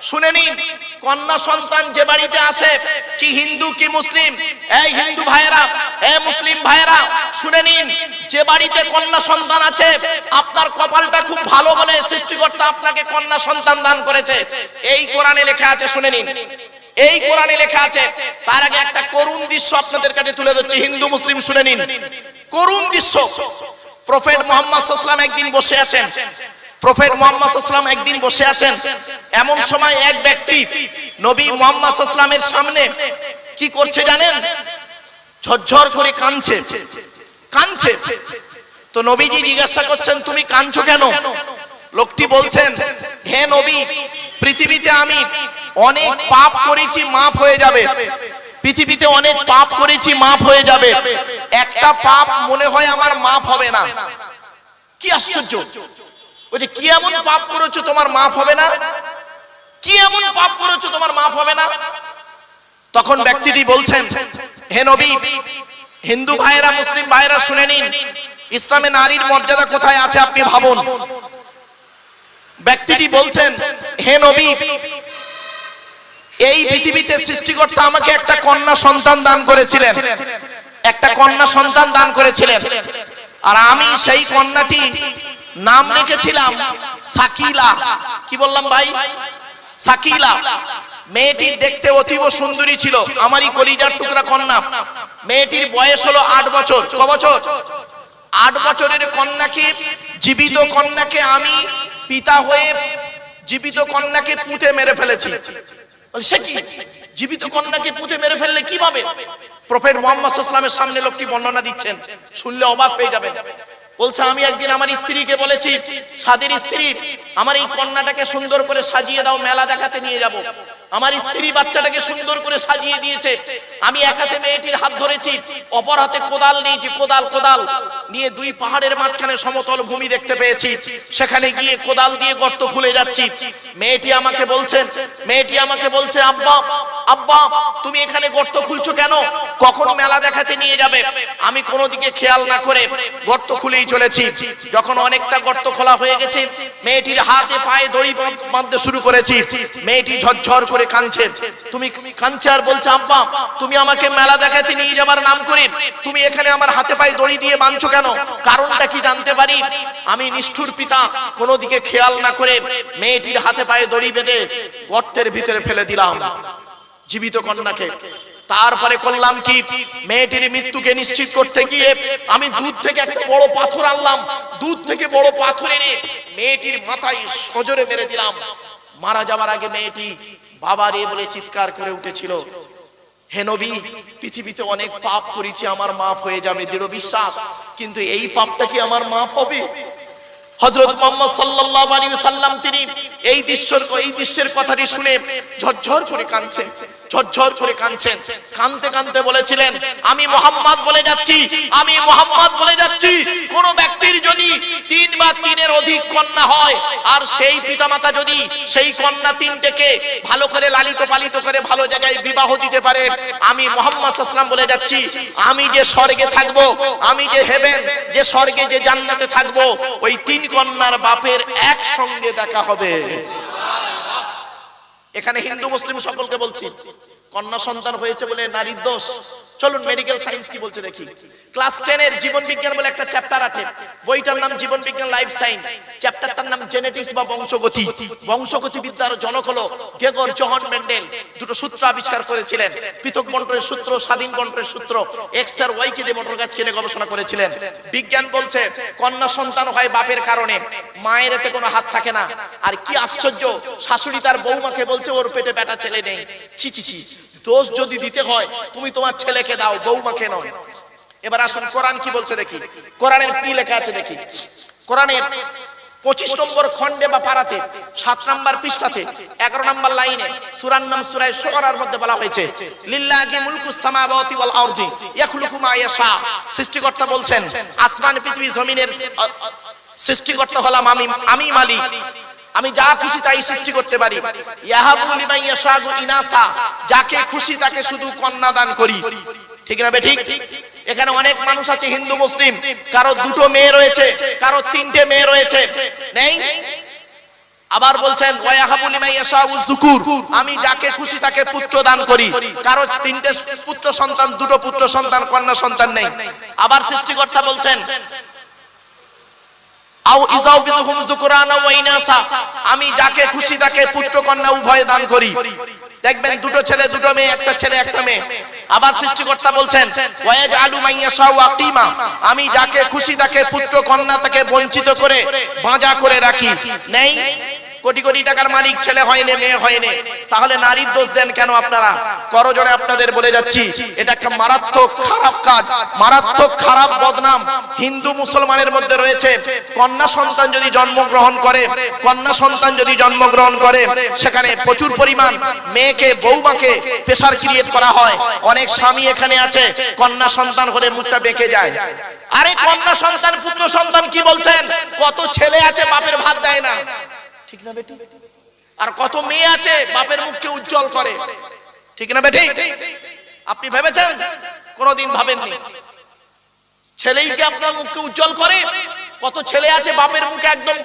শুনে নিন, কন্যা সন্তান যে বাড়িতে আসে কি হিন্দু, কি মুসলিম? এই হিন্দু ভাইয়েরা, এ মুসলিম ভাইয়েরা, শুনে নিন, যে বাড়িতে কন্যা সন্তান আছে, আপনার কপালটা খুব ভালো বলে সৃষ্টিকর্তা আপনাকে কন্যা সন্তান দান করেছে। এই কোরআনে লেখা আছে, শুনে নিন। এই কোরআনে লেখা আছে, তার আগে একটা করুণ দৃশ্য আপনাদের কাছে তুলে ধরছি, হিন্দু, মুসলিম, শুনে নিন। করুণ দৃশ্য। প্রফেট মোহাম্মদ একদিন বসে আছেন। প্রফেট মোহাম্মদ সাল্লাম একদিন বসে আছেন। এমন সময় এক ব্যক্তি নবী মোহাম্মদ সাল্লামের সামনে কি করছে জানেন? ঝরঝর করে কাঁদছে। কাঁদছে। তো নবীজি জিজ্ঞাসা করছেন, তুমি কাঁদছো কেন? লোকটি বলছেন, হে নবী, পৃথিবীতে আমি অনেক পাপ করেছি, মাফ হয়ে যাবে। পৃথিবীতে অনেক পাপ করেছি, মাফ হয়ে যাবে। একটা পাপ মনে হয় আমার মাফ হবে না। কি আশ্চর্য! বলছে কি এমন পাপ করেছ তোমার মাফ হবে না? কি এমন পাপ করেছ তোমার মাফ হবে না? তখন ব্যক্তিটি বলছেন হে নবী হিন্দু ভাইরা মুসলিম ভাইরা শুনে নিন ইসলামে নারীর মর্যাদা কোথায় আছে আপনি ভাবুন। ব্যক্তিটি বলছেন হে নবী এই পৃথিবীতে সৃষ্টিকর্তা আমাকে একটা কন্যা সন্তান দান করেছিলেন। একটা কন্যা সন্তান দান করেছিলেন। আর আমি সেই কন্যাটি নাম রেখেছিলাম সাকিলা। কি বললাম ভাই? সাকিলা। মেয়েটি দেখতে অতীব সুন্দরী ছিল। আমারই কলিজার টুকরা কন্যা। মেয়েটির বয়স হলো আট বছর। ক বছর? আট বছরের কন্যাকে, জীবিত কন্যাকে আমি পিতা হয়ে জীবিত কন্যাকে পুঁতে মেরে ফেলেছি। সে কি? জীবিত কন্যাকে পুঁতে মেরে ফেললে কীভাবে? প্রফেট মোহাম্মদ ইসলামের সামনে লোকটি বর্ণনা দিচ্ছেন, শুনলে অবাক হয়ে যাবে বলছে, আমি একদিন আমার স্ত্রীকে বলেছি স্বাদের স্ত্রী, আমার এই কন্যাটাকে সুন্দর করে সাজিয়ে দাও, মেলা দেখাতে নিয়ে যাব। আমার স্ত্রী বাচ্চাটাকে সুন্দর করে সাজিয়ে দিয়েছে। আমি এক হাতে মেয়েটির হাত ধরেছি, অপর হাতে কোদাল নিয়েছি, কোদাল কোদাল। নিয়ে দুই পাহাড়ের মাঝখানে সমতল ভূমি দেখতে পেয়েছি। সেখানে গিয়ে কোদাল দিয়ে গর্ত খুলে যাচ্ছি। মেয়েটি আমাকে বলছে, মেয়েটি আমাকে বলছে, আব্বা আব্বা, তুমি এখানে গর্ত খুলছো কেন? কখন মেলা দেখাতে নিয়ে যাবে? আমি কোনো দিকে খেয়াল না করে গর্ত খুলেই চলেছি। যখন অনেকটা গর্ত খোলা হয়ে গেছে, মেয়েটির হাতে পায়ে দড়ি বাঁধ- বাঁধতে শুরু করেছি। মেয়েটি ঝরঝর করে কাঁদছে তুমি কাঁদছে আর বলছে, আব্বা, তুমি আমাকে মেলা দেখাতে নিয়ে যাবার নাম করে তুমি এখানে আমার হাতে পায়ে দড়ি দিয়ে বাঁধছো কেন? কারণটা কি জানতে পারি? আমি নিষ্ঠুর পিতা কোনো দিকে খেয়াল না করে মেয়েটির হাতে পায়ে দড়ি বেঁধে গর্তের ভিতরে ফেলে দিলাম জীবিত কন্যাকে। তারপরে করলাম কি? মেয়েটির মৃত্যুকে নিশ্চিত করতে গিয়ে আমি দুধ থেকে একটা বড় পাথর আনলাম। দুধ থেকে বড় পাথর এনে মেয়েটির মাথায় সজরে মেরে দিলাম। মারা যাবার আগে মেয়েটি বাবা রে বলে চিৎকার করে উঠেছিল, হে নবী, পৃথিবীতে অনেক পাপ করেছি, আমার মাফ হয়ে যাবে, দৃঢ় বিশ্বাস, কিন্তু এই পাপটা কি আমার মাফ হবে? হযরত মুহাম্মদ সাল্লাল্লাহু আলাইহি সাল্লাম তিনি এই দৃশ্যের এই দৃশ্যের কথাটি শুনে ঝরঝর করে কাঁদছেন ঝরঝর করে কাঁদছেন কাঁদতে কাঁদতে বলেছিলেন, আমি মোহাম্মদ বলে যাচ্ছি, আমি মোহাম্মদ বলে যাচ্ছি, কোন ব্যক্তির যদি বা তিনের অধিক কন্যা হয়, আর সেই পিতামাতা যদি সেই কন্যা তিনটেকে ভালো করে লালিত পালিত করে ভালো জায়গায় বিবাহ দিতে পারে, আমি মোহাম্মদ সাল্লাম বলে যাচ্ছি, আমি যে স্বর্গে থাকব, আমি যে হেভেন যে স্বর্গে, যে জান্নাতে থাকব, ওই তিন কন্যার বাপের একসঙ্গে দেখা হবে। এখানে হিন্দু, মুসলিম সকলকে বলছি কন্যা সন্তান হয়েছে বলে নারীর দোষ। চলুন মেডিকেল সায়েন্স কি বলছে দেখি। ক্লাস টেন এর জীবন বিজ্ঞান বলে একটা চ্যাপ্টার আছে। বইটার নাম জীবন বিজ্ঞান লাইফ সায়েন্স চ্যাপ্টারটার নাম জেনেটিক্স বা বংশগতি। বংশগতি বিদ্যার জনক হলো গেগর জহন মেন্ডেল। দুটো সূত্র আবিষ্কার করেছিলেন। পৃথক বন্টনের সূত্র, স্বাধীন বন্টনের সূত্র এক্স আর ওয়াই কে দিয়ে বন্টন গাছ কিনে গবেষণা করেছিলেন। বিজ্ঞান বলছে, কন্যা সন্তান হয় বাপের কারণে। মায়ের এতে কোনো হাত থাকে না। আর কি আশ্চর্য, শাশুড়ি তার বৌমাকে বলছে, ওর পেটে বেটা ছেলে নেই। ছি ছি ছি। দোষ যদি দিতে হয়, তুমি তোমার ছেলেকে দাও, বৌমাকে নয়। এবার আসুন, কোরআন কি বলছে দেখি। কোরআনের কি লেখা আছে দেখি। কোরআনের পঁচিশ নম্বর খণ্ডে বা পারাতে সাত নম্বর পৃষ্ঠাতে, এগারো নম্বর লাইনে সুরান নাম সুরায় শোরার মধ্যে বলা হয়েছে, লিল্লাহি মুলকুস সামাওয়াতি ওয়াল আরদি ইয়াখলুকু ইয়াশা। সৃষ্টিকর্তা বলছেন, আসমান, পৃথিবী, জমিনের সৃষ্টিকর্তা হলাম আমি আমি মালিক। আমি যা খুশি তাই সৃষ্টি করতে পারি। ইনাসা, যাকে খুশি তাকে শুধু কন্যা দান করি। ঠিক না ঠিক? এখানে অনেক মানুষ আছে হিন্দু, মুসলিম। কারও দুটো মেয়ে রয়েছে, কারও তিনটে মেয়ে রয়েছে। নেই? আবার বলছেন আমি যাকে খুশি তাকে পুত্র দান করি। কারও তিনটে পুত্র সন্তান, দুটো পুত্র সন্তান, কন্যা সন্তান নেই। আবার সৃষ্টিকর্তা বলছেন আও ইজাও বিদুহুম যুকরানা ওয়া ইনাসা আমি যাকে খুশি তাকে পুত্র কন্যা উভয় দান করি। দেখবেন দুটো ছেলে, দুটো মেয়ে, একটা ছেলে, একটা মেয়ে। আবার সৃষ্টিকর্তা বলছেন ওয়াজ আলু মাইয়াশাউ আকিমা। আমি যাকে খুশি তাকে পুত্র কন্যা তাকে বঞ্চিত করে বাঁজা করে রাখি। নেই? কোটি কোটি টাকার মালিক, ছেলে হয়নি, মেয়ে হয়নি। তাহলে নারীর দোষ দেন কেন আপনারা? করজনে আপনাদের বলে যাচ্ছি, এটা একটা মারাত্মক খারাপ কাজ, মারাত্মক খারাপ বদনাম। হিন্দু মুসলমানের মধ্যে রয়েছে। কন্যা সন্তান যদি জন্মগ্রহণ করে, কন্যা সন্তান যদি জন্মগ্রহণ করে, সেখানে প্রচুর পরিমাণ মেয়েকে বৌমাকে প্রেশার ক্রিয়েট করা হয়। অনেক স্বামী এখানে আছে, কন্যা সন্তান হলে মুখটা বেঁকে যায়। আরে কন্যা সন্তান, পুত্র সন্তান কি বলছেন? কত ছেলে আছে, বাপের ভাত দেয় না। ঠিক না বেটি? আর কত মেয়ে আছে, বাপের মুখকে উজ্জ্বল করে। ঠিক না বেটি? আপনি ভেবেছেন? কোনোদিন ভাবেননি। ছেলেই কি আপনার মুখকে উজ্জ্বল করে? কত ছেলে আছে, বাপের মুখে একদম,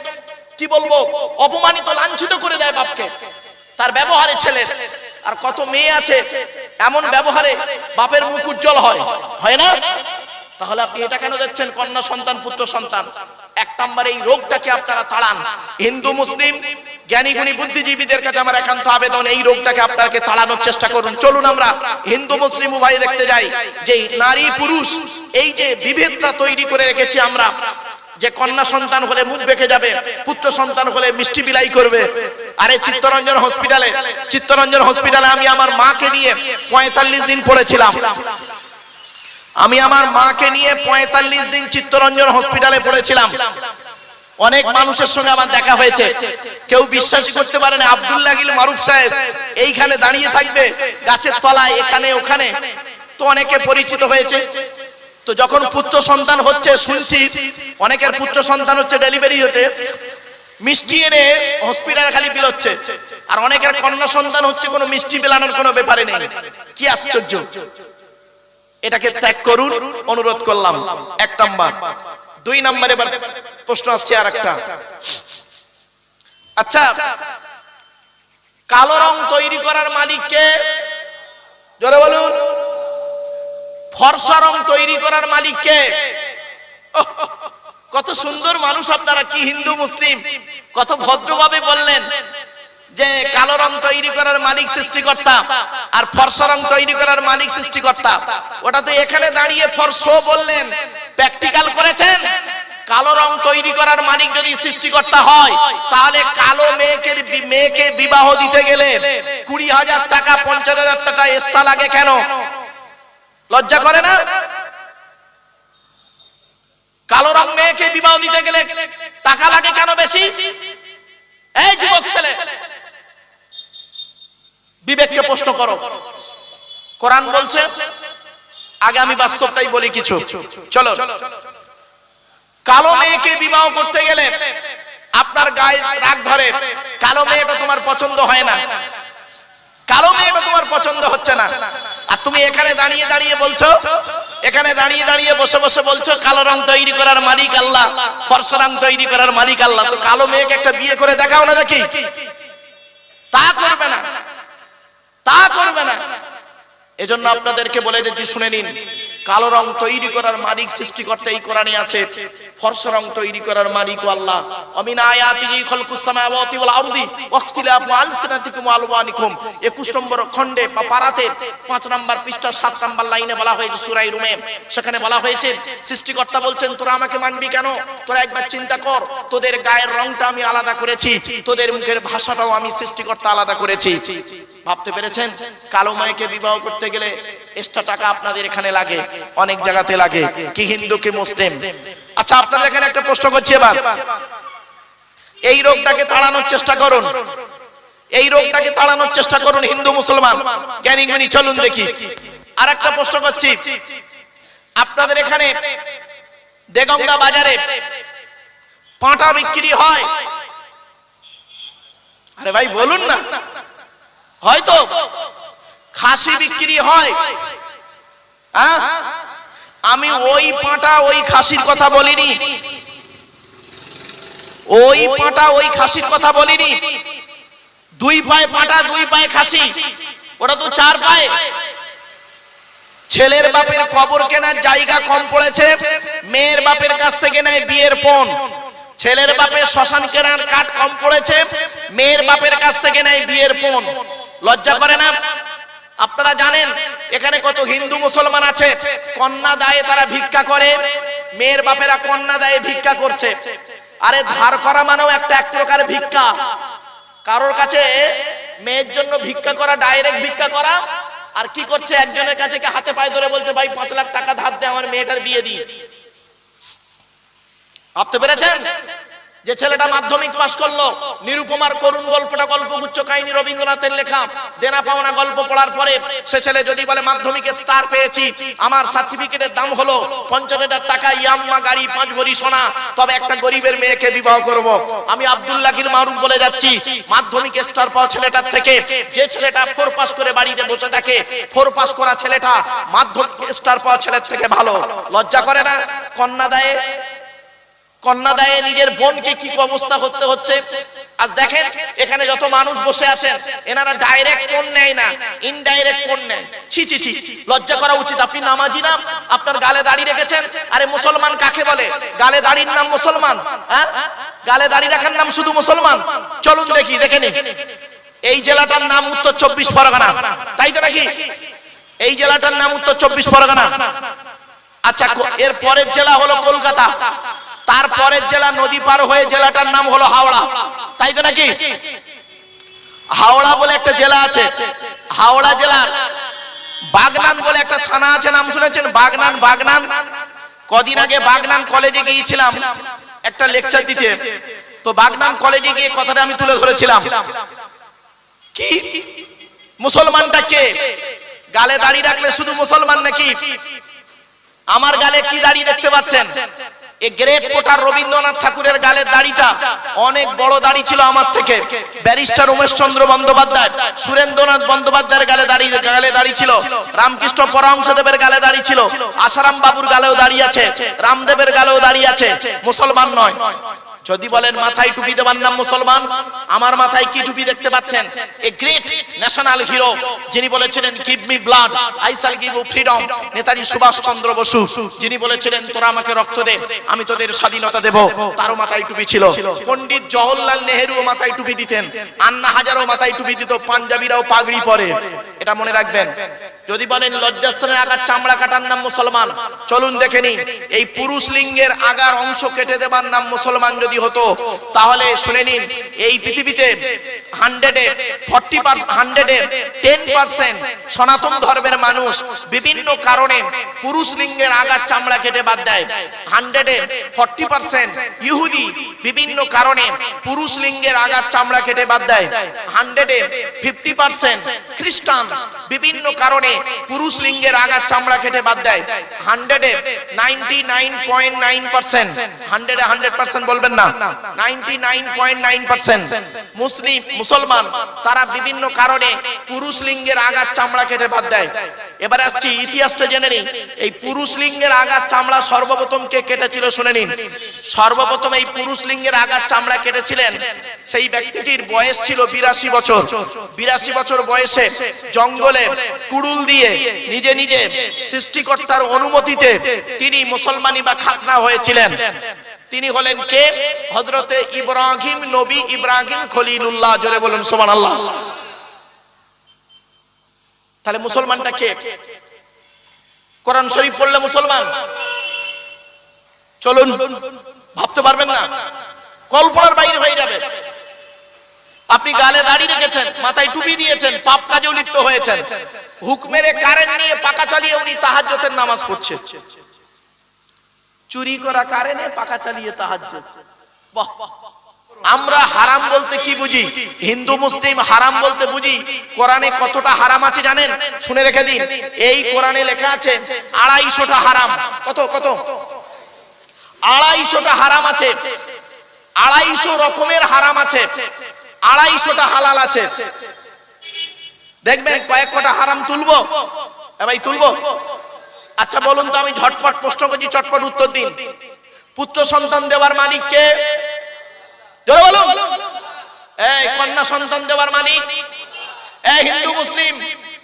কি বলব, অপমানিত, লাঞ্ছিত করে দেয় বাপকে। তার ব্যবহারে ছেলে আর কত মেয়ে আছে, এমন ব্যবহারে বাপের মুখ উজ্জ্বল হয়। হয় না? তাহলে আপনি এটা কেন দেখছেন, কন্যা সন্তান, পুত্র সন্তান? নম্বর এই রোগটাকে আপনারা তাড়ান। হিন্দু, মুসলিম জ্ঞানী গুণী বুদ্ধিজীবীদের কাছে আমার একান্ত আবেদন, এই রোগটাকে আপনাকে তাড়ানোর চেষ্টা করুন। চলুন আমরা হিন্দু, মুসলিম উভয় দেখতে যাই। যে নারী, পুরুষ, এই যে বিভেদটা তৈরি করে রেখেছি আমরা, যে কন্যা সন্তান হলে মুখ বেঁকে যাবে, পুত্র সন্তান হলে মিষ্টি বিলাই করবে। আরে চিত্তরঞ্জন হসপিটালে চিত্তরঞ্জন হসপিটালে আমি আমার মাকে নিয়ে পঁয়তাল্লিশ দিন পড়েছিলাম। আমি আমার মাকে নিয়ে পঁয়তাল্লিশ দিন চিত্তরঞ্জন হসপিটালে পড়েছিলাম। অনেক মানুষের সঙ্গে আমার দেখা হয়েছে। কেউ বিশ্বাসই করতে পারে না। আব্দুল্লাহ গিল মারুফ সাহেব, এইখানে দাঁড়িয়ে থাকবে, গাছের তলায়, এখানে, ওখানে। তো অনেকে পরিচিত হয়েছে। তো যখন পুত্র সন্তান হচ্ছে, শুনছি, অনেকের পুত্র সন্তান হচ্ছে ডেলিভারি হতে। মিষ্টি এনে হসপিটালে খালি বিলোচ্ছে। আর অনেকের কন্যা সন্তান হচ্ছে কোনো মিষ্টি বিলানোর কোনো ব্যাপারে নেই। কি আশ্চর্য। এটাকে ত্যাগ করুন, অনুরোধ করলাম। এক নাম্বার। দুই নাম্বার এবার প্রশ্ন আসছে আর একটা আচ্ছা কালো রং তৈরি করার মালিককে জোরে বলুন। ফর্সা রং তৈরি করার মালিককে। কত সুন্দর মানুষ আপনারা, কি হিন্দু, মুসলিম, কত ভদ্রভাবে বললেন। যে কালো রং তৈরি করার মালিক সৃষ্টিকর্তা আর ফর্সা রং তৈরি করার মালিক সৃষ্টিকর্তা। ওটা তো এখানে দাঁড়িয়ে ফর্সো বললেন, প্র্যাকটিক্যাল করেছেন। কালো রং তৈরি করার মালিক যদি সৃষ্টিকর্তা হয়, তাহলে কালো মেয়েকে মেয়েকে বিবাহ দিতে গেলে কুড়ি হাজার টাকা, পঞ্চাশ হাজার টাকা এক্সট্রা লাগে কেন? লজ্জা করে না? কালো রং মেয়েকে বিবাহ দিতে গেলে টাকা লাগে কেন বেশি? এই যুবক ছেলে বিবেককে প্রশ্ন করো। কোরআন বলছে আগে আমি বাস্তবটাই বলি কিছু। চলো। কালো মেয়েকে বিবাহ করতে গেলে আপনার গায়ে রাগ ধরে। কালো মেয়েটা তোমার পছন্দ হয় না। কালো মেয়েটা তোমার পছন্দ হচ্ছে না। আর তুমি এখানে দাঁড়িয়ে দাঁড়িয়ে বলছো, এখানে দাঁড়িয়ে দাঁড়িয়ে বসে বসে বলছো, কালো রং তৈরি করার মালিক আল্লাহ, ফর্সা রং তৈরি করার মালিক আল্লাহ। তো কালো মেয়েকে একটা বিয়ে করে দেখাও না দেখি। তা করবে না। তা করবে না। এজন্য আপনাদেরকে বলে দিচ্ছি, শুনে নিন। কালো রং তৈরি করার মালিক, সৃষ্টিকর্তা এই কোরআনে আছে। ফর্সা রং তৈরি করার মালিক আল্লাহ। অমিন আয়াতিহি খালকুস সামাওয়াতি ওয়াল আরদি ওয়াখতিলাফু আলসিনাতিকুম ওয়া আলওয়ানিকুম। 21 নম্বর খণ্ডে বা পারাতে 5 নম্বর পৃষ্ঠা 7 নম্বর লাইনে বলা হয়েছে সূরা রুমে। সেখানে বলা হয়েছে, সৃষ্টিকর্তা বলছেন, তোরা আমাকে মানবি কেন? তোরা একবার চিন্তা কর, তোদের গায়ের রংটা আমি আলাদা করেছি, তোদের মুখের ভাষাটাও আমি সৃষ্টিকর্তা আলাদা করেছি। ভাবতে পেরেছেন? কালো মায়েকে বিবাহ করতে গেলে এক্সট্রা টাকা আপনাদের এখানে লাগে, অনেক জায়গাতে লাগে, কি হিন্দু, কি মুসলিম? আচ্ছা আপনাদের এখানে একটা প্রশ্ন করছি এবার। এই রোগটাকে তাড়ানোর চেষ্টা করুন। এই রোগটাকে তাড়ানোর চেষ্টা করুন হিন্দু, মুসলমান। জ্ঞানী গুণী চলুন দেখি। আর একটা প্রশ্ন করছি। আপনাদের এখানে দেগঙ্গা বাজারে পাঁটা বিক্রি হয়। আরে ভাই, বলুন না। হয়তো খাসি বিক্রি হয়। হ্যাঁ? আমি ওই পাঁটা ওই খাসির কথা বলিনি। ওই পাটা ওই খাসির কথা বলিনি। দুই পায়ে পাটা, দুই পায়ে খাসি। ওটা তো চার পায়ে। ছেলের বাপের কবর কেনার জায়গা কম পড়েছে। মেয়ের বাপের কাছ থেকে নেয় বিয়ের পণ ছেলের বাপের শ্মশান কেনার কাঠ কম পড়েছে। মেয়ের বাপের কাছ থেকে নেয় বিয়ের পণ লজ্জা করে না? আপনারা জানেন, এখানে কত হিন্দু মুসলমান আছে। কন্যা দায়ে তারা ভিক্ষা করে, মেয়ের বাপেরা কন্যা দায়ে ভিক্ষা করছে। আরে ধার করা মানেও একটা এক প্রকার ভিক্ষা। কারোর কাছে মেয়ের জন্য ভিক্ষা করা ডাইরেক্ট ভিক্ষা করা, আর কি করছে? একজনের কাছে কি হাতে পায়ে ধরে বলছে, ভাই, পাঁচ লাখ টাকা ধার দে, আমার মেয়েটার বিয়ে দিই। ভাবতে পেরেছেন? যে ছেলেটা মাধ্যমিক পাশ করল, নিরুপমার করুণ গল্পটা, গল্পগুচ্ছ কাহিনী রবীন্দ্রনাথের লেখা, দেনা পাওনা গল্প পড়ার পরে সে ছেলে যদি বলে, মাধ্যমিকে স্টার পেয়েছি, আমার সার্টিফিকেটের দাম হলো পঞ্চাশ হাজার টাকা, ইয়াম্মা গাড়ি, পাঁচ ভরি সোনা, তবে একটা গরিবের মেয়েকে বিবাহ করব। আমি আব্দুল্লাহির মারুফ বলে যাচ্ছি, মাধ্যমিক স্টার পাওয়া ছেলেটার থেকে, যে ছেলেটা ফোর পাস করে বাড়িতে বসে থাকে ফোর পাস করা ছেলেটা মাধ্যমিক স্টার পাওয়া ছেলের থেকে ভালো। লজ্জা করে না? কন্যা দেয় কন্যা দেয়, নিজের বোনকে কি অবস্থা করতে হচ্ছে? আজ দেখেন, এখানে যত মানুষ বসে আছেন, এনারা ডাইরেক্ট কোন নেয় না ইনডাইরেক্ট কোন নেয়। ছি ছি ছি লজ্জা করা উচিত। আপনি নামাজি না, আপনার গালে দাড়ি রেখেছেন? আরে মুসলমান কাকে বলে? গালে দাড়ির নাম মুসলমান হ্যাঁ? গালে দাড়ি রাখার নাম শুধু মুসলমান। চলুন দেখি, দেখে নি এই জেলাটার নাম উত্তর চব্বিশ পরগনা। তাই তো নাকি? এই জেলাটার নাম উত্তর চব্বিশ পরগনা। আচ্ছা এর পরের জেলা হলো কলকাতা। তারপরের জেলা নদী পার হয়ে জেলাটার নাম হলো হাওড়া। তাই তো নাকি? হাওড়া বলে একটা জেলা আছে। হাওড়া জেলার বাগনান বলে একটা থানা আছে, নাম শুনেছেন? বাগনান বাগনান। কদিন আগে বাগনান কলেজে গিয়েছিলাম। একটা লেকচার দিতে। তো বাগনান কলেজে গিয়ে কথাটা আমি তুলে ধরেছিলাম। কি? মুসলমানটা কে? গালে দাঁড়িয়ে রাখলে শুধু মুসলমান নাকি? আমার গালে কি দাড়ি দেখতে পাচ্ছেন? রবীন্দ্রনাথ ঠাকুরের দাড়িটা অনেক বড় দাড়ি ছিল আমার থেকে। ব্যারিস্টার উমেশচন্দ্র বন্দ্যোপাধ্যায়, সুরেন্দ্রনাথ বন্দ্যোপাধ্যায়ের গালে গালে ছিল। রামকৃষ্ণ গালে বাবুর গালেও আছে। রামদেবের গালেও দাঁড়িয়ে আছে। মুসলমান নয়। যদি বলেন মাথায় টুপি দেবার নাম মুসলমান, আমার মাথায় কি টুপি দেখতে পাচ্ছেন? এ গ্রেট ন্যাশনাল হিরো যিনি বলেছিলেন give me blood I shall give you freedom Netaji Subhash Chandra Bose, যিনি বলেছিলেন, তোরা আমাকে রক্ত দে, আমি তোদের স্বাধীনতা দেব। তারও মাথায় টুপি ছিল। পণ্ডিত জওহরলাল নেহেরু মাথায় টুপি দিতেন, আন্না হাজারও মাথায় টুপি দিত, পাঞ্জাবিরাও পাগড়ি পরে। এটা মনে রাখবেন, যদি বলেন লজ্জাস্থানের আগার চামড়া কাটার নাম মুসলমান, চলুন দেখে নিন এই পুরুষ লিঙ্গের আগার অংশ কেটে দেবার নাম মুসলমান যদি হতো, তাহলে শুনে নিন, এই পৃথিবীতে হান্ড্রেডে ফর্টি হান্ড্রেডে টেন পার্সেন্ট সনাতন ধর্মের মানুষ বিভিন্ন কারণে পুরুষ লিঙ্গের আগার চামড়া কেটে বাদ দেয়। হান্ড্রেডে ফর্টি পার্সেন্ট ইহুদি বিভিন্ন কারণে পুরুষ লিঙ্গের আগার চামড়া কেটে বাদ দেয়। হান্ড্রেডে ফিফটি পার্সেন্ট খ্রিস্টান বিভিন্ন কারণে পুরুষ লিঙ্গের আগার চামড়া কেটে বাদ দেয়। হান্ড্রেডে ninety nine point nine percent হান্ড্রেডে হান্ড্রেড পার্সেন্ট বলবেন না। মুসলিম, মুসলমান, তারা বিভিন্ন কারণে পুরুষ লিঙ্গের আগার চামড়া কেটে বাদ দেয়। এবার আসছি ইতিহাসটা জেনে নিন এই পুরুষ লিঙ্গের চামড়া সর্বপ্রথম কে কেটেছিল শুনে নিন। সর্বপ্রথম এই পুরুষ লিঙ্গের চামড়া কেটেছিলেন সেই ব্যক্তিটির বয়স ছিল বিরাশি বছর। বিরাশি বছর বয়সে জঙ্গলে কুড়ুল দিয়ে নিজে নিজে সৃষ্টিকর্তার অনুমতিতে তিনি মুসলমানি বা খাতনা হয়েছিলেন। তিনি হলেন কে? হজরতে ইব্রাহিম নবী ইব্রাহিম খলিলুল্লাহ, জোরে বলুন সোমান আল্লাহ তাহলে মুসলমানটা কে? কোরআন শরীফ পড়লে মুসলমান? চলুন, ভাবতে পারবেন না। কল্পনার বাইরে হয়ে যাবে। আপনি গালে দাড়ি রেখেছেন, মাথায় টুপি দিয়েছেন, পাপ কাজেও লিপ্ত হয়েছেন। হুক মেরে কারেন্ট নিয়ে পাকা চালিয়ে উনি তাহাজ্জতের নামাজ পড়ছেন চুরি করা কারেন্টে পাখা চালিয়ে বাহ। আমরা হারাম বলতে কি বুঝি? হিন্দু, মুসলিম হারাম বলতে বুঝি? কোরআনে কতটা হারাম আছে জানেন? শুনে রেখে দিন। এই কোরআনে লেখা আছে, আড়াইশোটা হারাম। কত কত? আড়াইশোটা হারাম আছে। আড়াইশো রকমের হারাম আছে। আড়াইশোটা হালাল আছে। দেখবেন কয়েক কটা হারাম তুলবো। ভাই, তুলবো? আচ্ছা বলুন তো আমি ঝটপট প্রশ্ন করছি, চটপট উত্তর দিন। পুত্র সন্তান দেওয়ার মালিককে জোরে বলুন। এই, কন্যা সন্তান দেওয়ার মালিক। এই, হিন্দু, মুসলিম,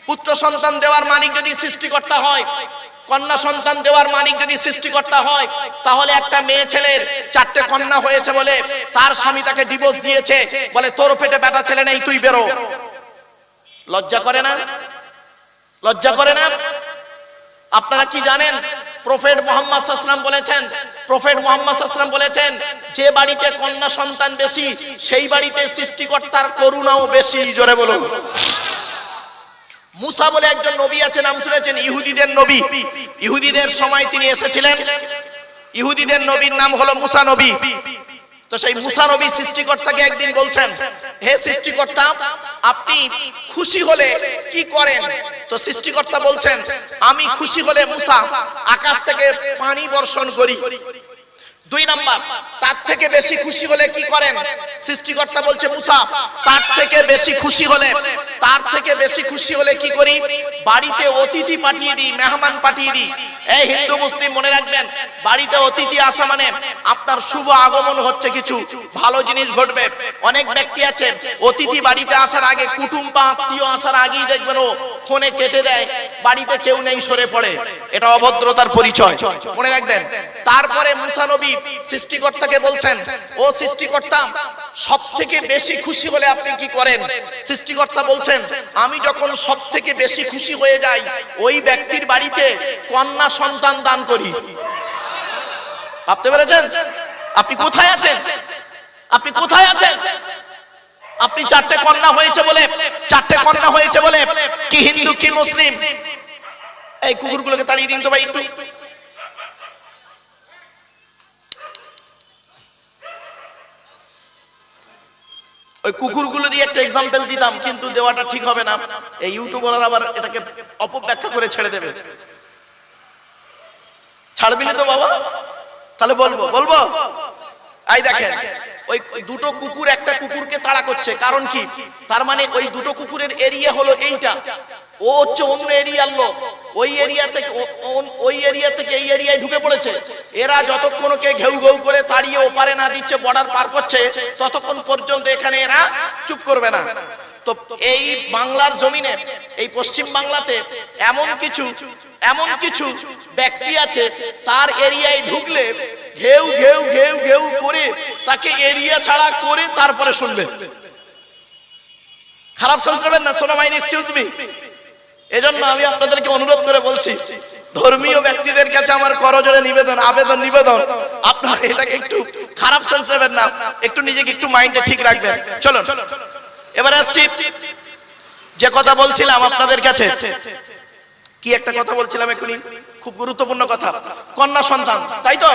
পুত্র সন্তান দেওয়ার মালিক যদি সৃষ্টিকর্তা হয়, কন্যা সন্তান দেওয়ার মালিক যদি সৃষ্টিকর্তা হয়, তাহলে একটা মেয়ে ছেলের চারটে কন্যা হয়েছে বলে তার স্বামী তাকে ডিভোর্স দিয়েছে, বলে তোর পেটে বেটা ছেলে নেই, তুই বেরো। লজ্জা করে না? লজ্জা করে না? আপনারা কি জানেন? প্রফেট মোহাম্মদ সাল্লাম বলেছেন, প্রফেট মোহাম্মদ সাল্লাম বলেছেন, যে বাড়িতে কন্যা সন্তান বেশি, সেই বাড়িতে সৃষ্টিকর্তার করুণাও বেশি, জোরে বলুন। মুসা বলে একজন নবী আছে, নাম শুনেছেন? ইহুদিদের নবী। ইহুদিদের সময় তিনি এসেছিলেন। ইহুদিদের নবীর নাম হলো মুসা নবী। তো সেই মুসা নবী সৃষ্টিকর্তাকে একদিন বলছেন হে সৃষ্টিকর্তা আপনি খুশি হলে কি করেন? তো সৃষ্টিকর্তা বলছেন আমি খুশি হলে মুসা আকাশ থেকে পানি বর্ষণ করি। দুই নাম্বার, তার থেকে বেশি খুশি হলে কি করেন? সৃষ্টিকর্তা বলছে, মুসা, তার থেকে বেশি খুশি হলে, তার থেকে বেশি খুশি হলে কি করি? বাড়িতে অতিথি পাঠিয়ে দিই, মেহমান পাঠিয়ে দিই। এই হিন্দু, মুসলিম, মনে রাখবেন, বাড়িতে অতিথি আসা মানে আপনার শুভ আগমন হচ্ছে কিছু, ভালো জিনিস ঘটবে। অনেক ব্যক্তি আছে, অতিথি বাড়িতে আসার আগে, কুটুম বা আত্মীয় আসার আগেই দেখবেন ও ফোনে কেটে দেয়, বাড়িতে কেউ নেই, সরে পড়ে। এটা অভদ্রতার পরিচয়, মনে রাখবেন। তারপরে মুসা নবী সৃষ্টিকর্তাকে বলছেন, ও সৃষ্টিকর্তা সব থেকে বেশি খুশি হলে আপনি কি করেন? সৃষ্টিকর্তা বলছেন, আমি যখন সব থেকে বেশি খুশি হয়ে যাই, ওই ব্যক্তির বাড়িতে কন্যা সন্তান দান করি। ভাবতে পেরেছেন? আপনি কোথায় আছেন? আপনি কোথায় আছেন? আপনি চারটে কন্যা হয়েছে বলে, চারটে কন্যা হয়েছে বলে, কি হিন্দু, কি মুসলিম? এই কুকুরগুলোকে তাড়িয়ে দিন তো ভাই একটু। ওই কুকুরগুলো দিয়ে একটা এক্সাম্পল দিতাম, কিন্তু দেওয়াটা ঠিক হবে না। এই ইউটিউবার আবার এটাকে অপব্যাখ্যা করে ছেড়ে দেবে। ছাড়বি না তো বাবা। তাহলে বলব বলব। আই দেখেন, ওই দুটো কুকুর একটা কুকুরকে তাড়া করছে। কারণ কি? তার মানে ওই দুটো কুকুরের এরিয়া হলো এইটা। ও হচ্ছে অন্য এরিয়ার লোক। ওই এরিয়া থেকে ওই এরিয়া থেকে এই এরিয়ায় ঢুকে পড়েছে। এরা যতক্ষণ ওকে ঘেউ ঘেউ করে তাড়িয়ে ওপারে না দিচ্ছে বর্ডার পার করছে, ততক্ষণ পর্যন্ত এখানে এরা চুপ করবে না। তো এই বাংলার জমিনে, এই পশ্চিম বাংলাতে এমন কিছু এমন কিছু ব্যক্তি আছে, তার এরিয়ায় ঢুকলে ঘেউ ঘেউ ঘেউ ঘেউ করে তাকে এরিয়া ছাড়া করে তারপরে শুনবে। খারাপ সেন্স না সোনা মাইন এক্সকিউজ মি এজন্য আমি আপনাদেরকে অনুরোধ করে বলছি, ধর্মীয় ব্যক্তিদের কাছে আমার করজোড়ে নিবেদন, আবেদন, নিবেদন। আপনারা এটাকে একটু খারাপ সেন্স নেবেন না, একটু নিজেকে একটু মাইন্ডে ঠিক রাখবেন। চলুন। এবার আসছি যে কথা বলছিলাম আপনাদের কাছে। কি একটা কথা বলছিলাম এখনই? খুব গুরুত্বপূর্ণ কথা। কন্যা সন্তান, তাই তো?